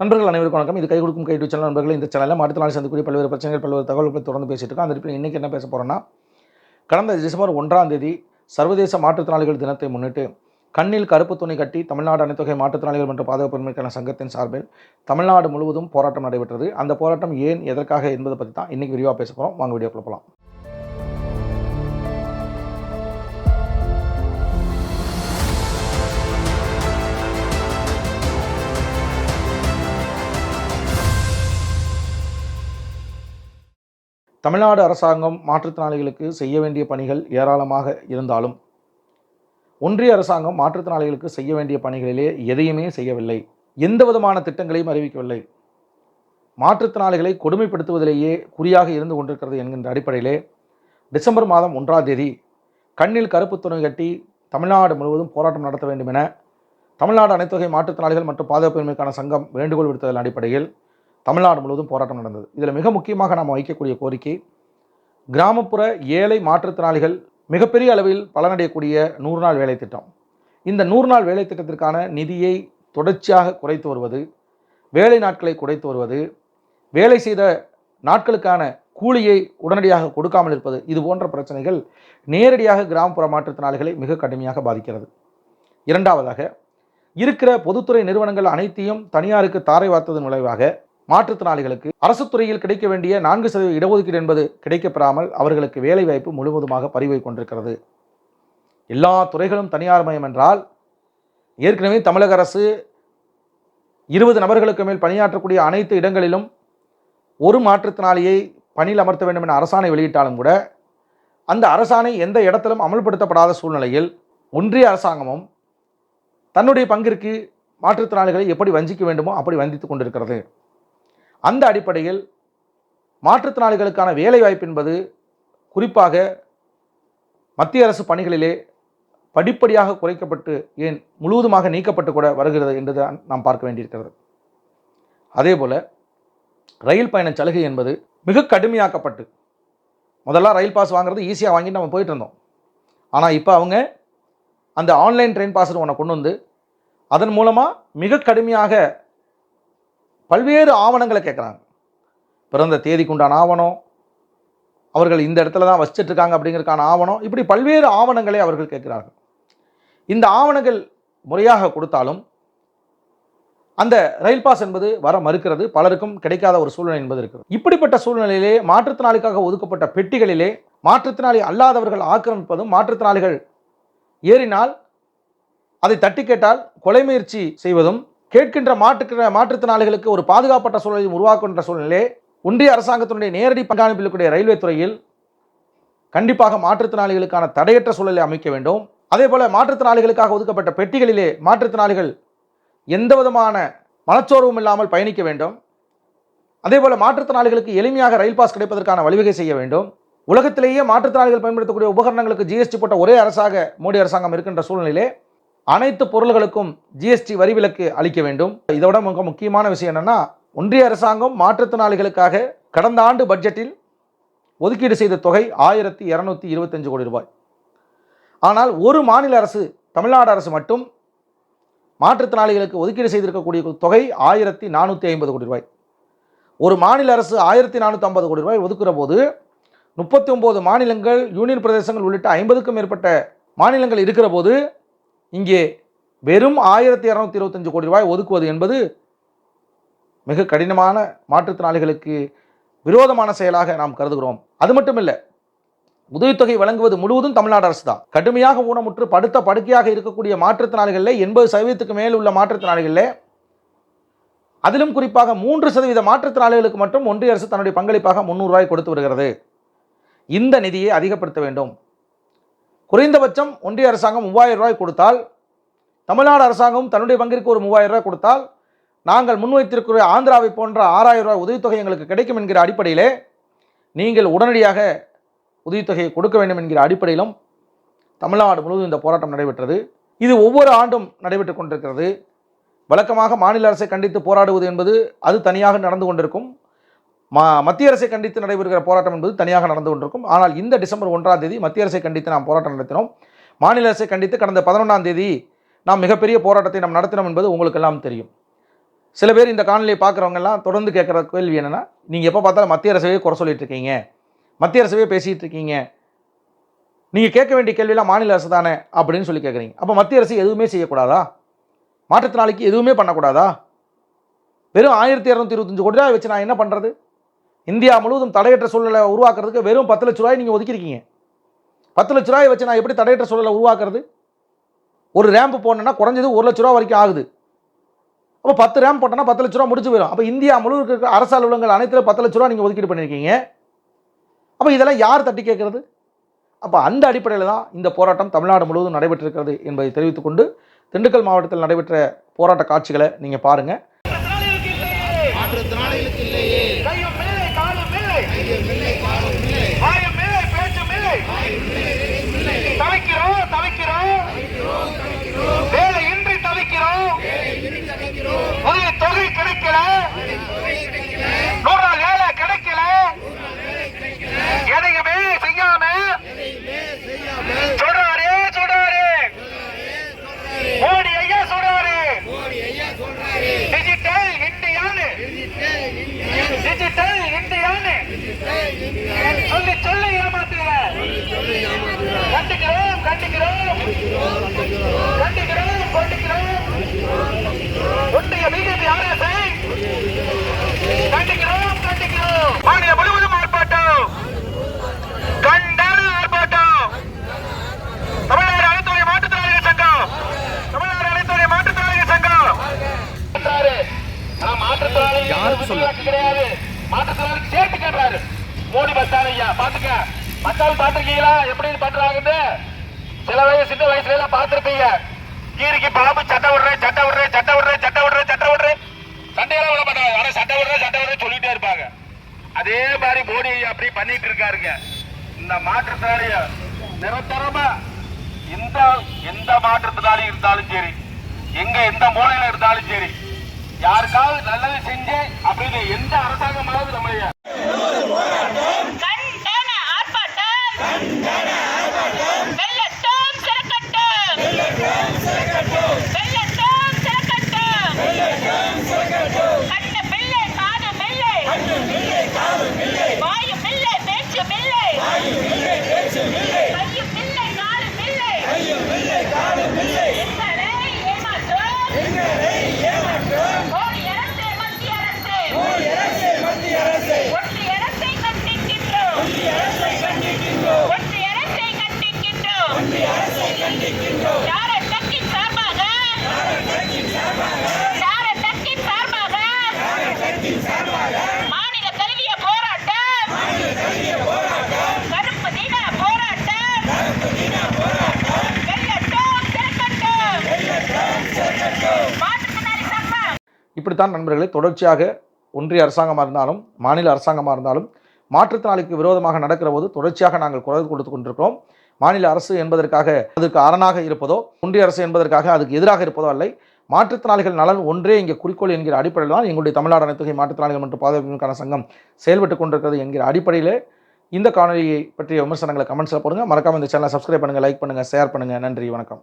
நண்பர்கள் அனைவருக்கும் வணக்கம். இது கை கொடுக்கும் கை சேனல் நண்பர்கள் இந்த சேனலில் மாற்றுத்திறனாளி சந்திக்கூடிய பல்வேறு பிரச்சனைகள் பல்வேறு தகவல்களை தொடர்ந்து பேசிட்டு இருக்கோம். அந்த இன்றைக்கி என்ன பேச போகிறோன்னா கடந்த டிசம்பர் ஒன்றாம் தேதி சர்வதேச மாற்றுத்திறனாளிகள் தினத்தை முன்னிட்டு கண்ணில் கருப்பு துணி கட்டி தமிழ்நாடு அனைத்தொகை மாற்றுத்திறனாளிகள் மற்றும் பாதுகாப்பு சங்கத்தின் சார்பில் தமிழ்நாடு முழுவதும் போராட்டம் நடைபெற்றது. அந்த போராட்டம் ஏன் எதற்காக என்பதை பற்றி தான் இன்றைக்கி விரிவாக பேச போகிறோம் வாங்க வீடியோக்குள்ள போகலாம் தமிழ்நாடு அரசாங்கம் மாற்றுத்திறனாளிகளுக்கு செய்ய வேண்டிய பணிகள் ஏராளமாக இருந்தாலும் ஒன்றிய அரசாங்கம் மாற்றுத்திறனாளிகளுக்கு செய்ய வேண்டிய பணிகளிலே எதையுமே செய்யவில்லை. எந்த விதமான திட்டங்களையும் அறிவிக்கவில்லை. மாற்றுத்திறனாளிகளை கொடுமைப்படுத்துவதிலேயே குறியாக இருந்து கொண்டிருக்கிறது என்கின்ற அடிப்படையிலே டிசம்பர் மாதம் ஒன்றாம் தேதி கண்ணில் கருப்பு துணை கட்டி தமிழ்நாடு முழுவதும் போராட்டம் நடத்த வேண்டும் என தமிழ்நாடு அனைத்துவகை மாற்றுத்திறனாளிகள் மற்றும் பாதுகாப்பின்மைக்கான சங்கம் வேண்டுகோள் விடுத்ததன் அடிப்படையில் தமிழ்நாடு முழுவதும் போராட்டம் நடந்தது. இதில் மிக முக்கியமாக நாம் வைக்கக்கூடிய கோரிக்கை கிராமப்புற ஏழை மாற்றுத்திறனாளிகள் மிகப்பெரிய அளவில் பலனடையக்கூடிய நூறு நாள் வேலை திட்டம். இந்த நூறு நாள் வேலை திட்டத்திற்கான நிதியை தொடர்ச்சியாக குறைத்து வருவது வேலை நாட்களை குறைத்து வருவது வேலை செய்த நாட்களுக்கான கூலியை உடனடியாக கொடுக்காமல் இருப்பது இது போன்ற பிரச்சனைகள் நேரடியாக கிராமப்புற மாற்றுத்திறனாளிகளை மிக கடுமையாக பாதிக்கிறது. இரண்டாவதாக இருக்கிற பொதுத்துறை நிறுவனங்கள் அனைத்தையும் தனியாருக்கு தாரை வார்த்ததன் விளைவாக மாற்றுத்திறனாளிகளுக்கு அரசு துறையில் கிடைக்க வேண்டிய நான்கு சதவீத இடஒதுக்கீடு என்பது கிடைக்கப்பெறாமல் அவர்களுக்கு வேலைவாய்ப்பு முழுவதுமாக பறிவை கொண்டிருக்கிறது. எல்லா துறைகளும் தனியார் மயம் என்றால் ஏற்கனவே தமிழக அரசு இருபது நபர்களுக்கு மேல் பணியாற்றக்கூடிய அனைத்து இடங்களிலும் ஒரு மாற்றுத்திறனாளியை பணியில் அமர்த்த வேண்டும் என அரசாணை வெளியிட்டாலும் கூட அந்த அரசாணை எந்த இடத்திலும் அமல்படுத்தப்படாத சூழ்நிலையில் ஒன்றிய அரசாங்கமும் தன்னுடைய பங்கிற்கு மாற்றுத்திறனாளிகளை எப்படி வஞ்சிக்க வேண்டுமோ அப்படி வந்தித்து கொண்டிருக்கிறது. அந்த அடிப்படையில் மாற்றுத்திறனாளிகளுக்கான வேலைவாய்ப்பு என்பது குறிப்பாக மத்திய அரசு பணிகளிலே படிப்படியாக குறைக்கப்பட்டு ஏன் முழுவதுமாக நீக்கப்பட்டு கூட வருகிறது என்று நாம் பார்க்க வேண்டியிருக்கிறது. அதேபோல் ரயில் பயண சலுகை என்பது மிக கடுமையாக்கப்பட்டு முதல்ல ரயில் பாஸ் வாங்குறது ஈஸியாக வாங்கிட்டு நம்ம போயிட்டு இருந்தோம். ஆனால் இப்போ அவங்க அந்த ஆன்லைன் ட்ரெயின் பாஸ்னு ஒன்று கொண்டு வந்து அதன் மூலமாக மிக கடுமையாக பல்வேறு ஆவணங்களை கேட்குறாங்க. பிறந்த தேதிக்கு உண்டான ஆவணம் அவர்கள் இந்த இடத்துல தான் வச்சிட்ருக்காங்க அப்படிங்கிறதுக்கான ஆவணம் இப்படி பல்வேறு ஆவணங்களை அவர்கள் கேட்கிறார்கள். இந்த ஆவணங்கள் முறையாக கொடுத்தாலும் அந்த ரயில் பாஸ் என்பது வர மறுக்கிறது பலருக்கும் கிடைக்காத ஒரு சூழ்நிலை என்பது இருக்கிறது. இப்படிப்பட்ட சூழ்நிலையிலே மாற்றுத்திறனாளிக்காக ஒதுக்கப்பட்ட பெட்டிகளிலே மாற்றுத்திறனாளி அல்லாதவர்கள் ஆக்கிரமிப்பதும் மாற்றுத்திறனாளிகள் ஏறினால் அதை தட்டி கேட்டால் கொலை முயற்சி செய்வதும் கேட்கின்ற மாற்று மாற்றுத்திறனாளிகளுக்கு ஒரு பாதுகாப்பட்ட சூழலை உருவாக்குகின்ற சூழ்நிலை ஒன்றிய அரசாங்கத்தினுடைய நேரடி பங்காளிப்பில் இருக்கக்கூடிய ரயில்வே துறையில் கண்டிப்பாக மாற்றுத்திறனாளிகளுக்கான தடையற்ற சூழலை அமைக்க வேண்டும். அதே போல் மாற்றுத்திறனாளிகளுக்காக ஒதுக்கப்பட்ட பெட்டிகளிலே மாற்றுத்திறனாளிகள் எந்த விதமான மனச்சோர்வும் இல்லாமல் பயணிக்க வேண்டும். அதே போல் மாற்றுத்திறனாளிகளுக்கு எளிமையாக ரயில் பாஸ் கிடைப்பதற்கான வழிவகை செய்ய வேண்டும். உலகத்திலேயே மாற்றுத்திறனாளிகள் பயன்படுத்தக்கூடிய உபகரணங்களுக்கு ஜிஎஸ்டி போட்ட ஒரே அரசாக மோடி அரசாங்கம் இருக்கின்ற சூழ்நிலையிலே அனைத்து பொருள்களுக்கும் ஜிஎஸ்டி வரி விலக்கு அளிக்க வேண்டும். இதோட மிக முக்கியமான விஷயம் என்னென்னா ஒன்றிய அரசாங்கம் மாற்றுத்திறனாளிகளுக்காக கடந்த ஆண்டு பட்ஜெட்டில் ஒதுக்கீடு செய்த தொகை ஆயிரத்தி இரநூத்தி இருபத்தஞ்சு கோடி ரூபாய். ஆனால் ஒரு மாநில அரசு தமிழ்நாடு அரசு மட்டும் மாற்றுத்திறனாளிகளுக்கு ஒதுக்கீடு செய்திருக்கக்கூடிய தொகை ஆயிரத்தி நானூற்றி ஐம்பது கோடி ரூபாய். ஒரு மாநில அரசு ஆயிரத்தி நானூற்றி ஐம்பது கோடி ரூபாய் ஒதுக்குற போது முப்பத்தி ஒம்பது மாநிலங்கள் யூனியன் பிரதேசங்கள் உள்ளிட்ட ஐம்பதுக்கும் மேற்பட்ட மாநிலங்கள் இருக்கிற போது இங்கே வெறும் ஆயிரத்தி இரநூத்தி இருபத்தஞ்சு கோடி ரூபாய் ஒதுக்குவது என்பது மிக கடினமான மாற்றுத்திறனாளிகளுக்கு விரோதமான செயலாக நாம் கருதுகிறோம். அது மட்டும் இல்லை உதவித்தொகை வழங்குவது முழுவதும் தமிழ்நாடு அரசு தான் கடுமையாக ஊனமுற்று படுத்த படுக்கையாக இருக்கக்கூடிய மாற்றுத்திறனாளிகளில் எண்பது சதவீதத்துக்கு மேல் உள்ள மாற்றுத்திறனாளிகளில் அதிலும் குறிப்பாக மூன்று சதவீத மாற்றுத்திறனாளிகளுக்கு மட்டும் ஒன்றிய அரசு தன்னுடைய பங்களிப்பாக முந்நூறுரூவாய் கொடுத்து வருகிறது. இந்த நிதியை அதிகப்படுத்த வேண்டும். குறைந்தபட்சம் ஒன்றிய அரசாங்கம் மூவாயிரம் ரூபாய் கொடுத்தால் தமிழ்நாடு அரசாங்கம் தன்னுடைய பங்கிற்கு ஒரு மூவாயிரம் ரூபாய் கொடுத்தால் நாங்கள் முன்வைத்திருக்கிற ஆந்திராவை போன்ற ஆறாயிரம் ரூபாய் உதவித்தொகை எங்களுக்கு கிடைக்கும் என்கிற அடிப்படையிலே நீங்கள் உடனடியாக உதவித்தொகையை கொடுக்க வேண்டும் என்கிற அடிப்படையிலும் தமிழ்நாடு முழுவதும் இந்த போராட்டம் நடைபெற்றது. இது ஒவ்வொரு ஆண்டும் நடைபெற்று கொண்டிருக்கிறது. வழக்கமாக மாநில அரசை கண்டித்து போராடுவது என்பது அது தனியாக நடந்து கொண்டிருக்கும். மத்திய அரசை கண்டித்து நடைபெறுகிற போராட்டம் என்பது தனியாக நடந்து கொண்டிருக்கும். ஆனால் இந்த டிசம்பர் ஒன்றாம் தேதி மத்திய அரசை கண்டித்து நாம் போராட்டம் நடத்தினோம். மாநில அரசை கண்டித்து கடந்த பதினொன்றாம் தேதி நாம் மிகப்பெரிய போராட்டத்தை நாம் நடத்தினோம் என்பது உங்களுக்கு எல்லாம் தெரியும். சில பேர் இந்த காணொலியை பார்க்குறவங்க எல்லாம் தொடர்ந்து கேட்குற கேள்வி என்னென்னா நீங்கள் எப்போ பார்த்தாலும் மத்திய அரசவே குறை சொல்லிட்டு இருக்கீங்க. மத்திய அரசவே பேசிகிட்டு இருக்கீங்க. நீங்கள் கேட்க வேண்டிய கேள்வியெல்லாம் மாநில அரசு தானே அப்படின்னு சொல்லி கேட்குறீங்க. அப்போ மத்திய அரசு எதுவுமே செய்யக்கூடாதா? மாற்றுத்திறனாளிக்கு எதுவுமே பண்ணக்கூடாதா? வெறும் ஆயிரத்தி இரநூத்தி இருபத்தஞ்சு கோடி ரூபாய் வச்சு நான் என்ன பண்ணுறது இந்தியா முழுவதும் தடையற்ற சூழ்நிலை உருவாக்குறதுக்கு வெறும் பத்து லட்ச ரூபாய் நீங்கள் ஒதுக்கிருக்கீங்க பத்து லட்ச ரூபாய் வச்சு நான் எப்படி தடையற்ற சூழலை உருவாக்குறது? ஒரு ரேம்ப் போடணுன்னா குறைஞ்சது ஒரு லட்ச ரூபா வரைக்கும் ஆகுது. அப்போ பத்து ரேம்ப் போட்டோன்னா பத்து லட்ச ரூபா முடிச்சு போயிடும் அப்போ இந்தியா முழுவதும் இருக்கிற அரசு அலுவலகங்கள் அனைத்துல பத்து லட்ச ரூபா நீங்கள் ஒதுக்கீடு பண்ணியிருக்கீங்க. அப்போ இதெல்லாம் யார் தட்டி கேட்கறது? அப்போ அந்த அடிப்படையில் தான் இந்த போராட்டம் தமிழ்நாடு முழுவதும் நடைபெற்றிருக்கிறது என்பதை தெரிவித்துக்கொண்டு திண்டுக்கல் மாவட்டத்தில் நடைபெற்ற போராட்ட காட்சிகளை நீங்கள் பாருங்கள் மாற்றுத்திறனாளிகளுக்கு இல்லையே கையும் இல்லை காலும் இல்லை வாயும் இல்லை பேச்சும் இல்லை தவிக்கிறோம் தவிக்கிறோம் வேலையின்றி தவிக்கிறோம் புதிய தொகை கிடைக்கல நூறு நாள் வேலை கிடைக்கல எதையுமே செய்யாம சொல்றாரு சொல்றாரு மோடி ஐயா சொல்றாரு டிஜிட்டல் இந்தியான்னு டிஜிட்டல் இந்தியான்னு சொல்லி சொல்லி ஏமாத்துகிற கண்டிக்கிறோம் கண்டிக்கிறோம். கண்டிக்கிறோம் கண்டிக்கிறோம். ஒன்றிய பிஜேபி அரசை கண்டிக்கிறோம் கண்டிக்கிறோம். மாநிலம் முழுவதும் ஆர்ப்பாட்டம். கண்டன ஆர்ப்பாட்டம். தமிழ்நாடு அனைத்துறை மாற்றுத்திறனாளிகள் சங்கம். தமிழ்நாடு அனைத்துறை மாற்றுத்திறனாளிகள் சங்கம். மாற்றுத்திறனாளிகள் கிடையாது மாற்றுத்திறனாளிக்கு சேர்த்து கேட்டாரு மோடி பஸ்தான் ஐயா பாத்துக்க மக்கள் பாத்திருக்கீங்களா எப்படி பண்றாங்கன்னு சில வயசு சின்ன வயசுல எல்லாம் பாத்திருப்பீங்க கீரிக்கு பாம்பு சட்டை விடுறேன் சட்டை விடுறேன் சட்டை விடுறேன் சட்டை விடுறேன் சட்டை விடுறேன். சண்டையெல்லாம் விட மாட்டாங்க. ஆனா சட்டை விடுறேன் சட்டை விடுறேன் சொல்லிட்டே இருப்பாங்க. அதே மாதிரி மோடி ஐயா அப்படி பண்ணிட்டு இருக்காருங்க. இந்த மாற்றுத்திறனாளிய நிரந்தரமா இந்த எந்த மாற்றுத்திறனாளி இருந்தாலும் சரி எங்க எந்த மூலையில இருந்தாலும் சரி யாருக்காவது நல்லது செஞ்சு அப்படின்னு எந்த அரசாங்கமாவது நம்ம இப்படித்தான் நண்பர்களை தொடர்ச்சியாக ஒன்றிய அரசாங்கமாக இருந்தாலும் மாநில அரசாங்கமாக இருந்தாலும் மாற்றுத்திறனாளிக்கு விரோதமாக நடக்கிற போது தொடர்ச்சியாக நாங்கள் குரல் கொடுத்து கொண்டிருக்கிறோம். மாநில அரசு என்பதற்காக அதுக்கு அரணாக இருப்பதோ ஒன்றிய அரசு என்பதற்காக அதுக்கு எதிராக இருப்பதோ அல்ல. மாற்றுத்திறனாளிகள் நலன் ஒன்றே இங்கே குறிக்கோள் என்கிற அடிப்படையில் தான் எங்களுடைய தமிழ்நாடு அனைத்துகை மாற்றுத்திறனாளிகள் மற்றும் பாதுகாப்புக்கான சங்கம் செயல்பட்டு கொண்டிருக்கிறது என்கிற அடிப்படையில் இந்த காணொலியை பற்றிய விமர்சனங்களை கமெண்ட்ஸில் போடுங்க. மறக்காம இந்த சேனலை சப்ஸ்கிரைப் பண்ணுங்கள் லைக் பண்ணுங்கள் ஷேர் பண்ணுங்கள் நன்றி வணக்கம்.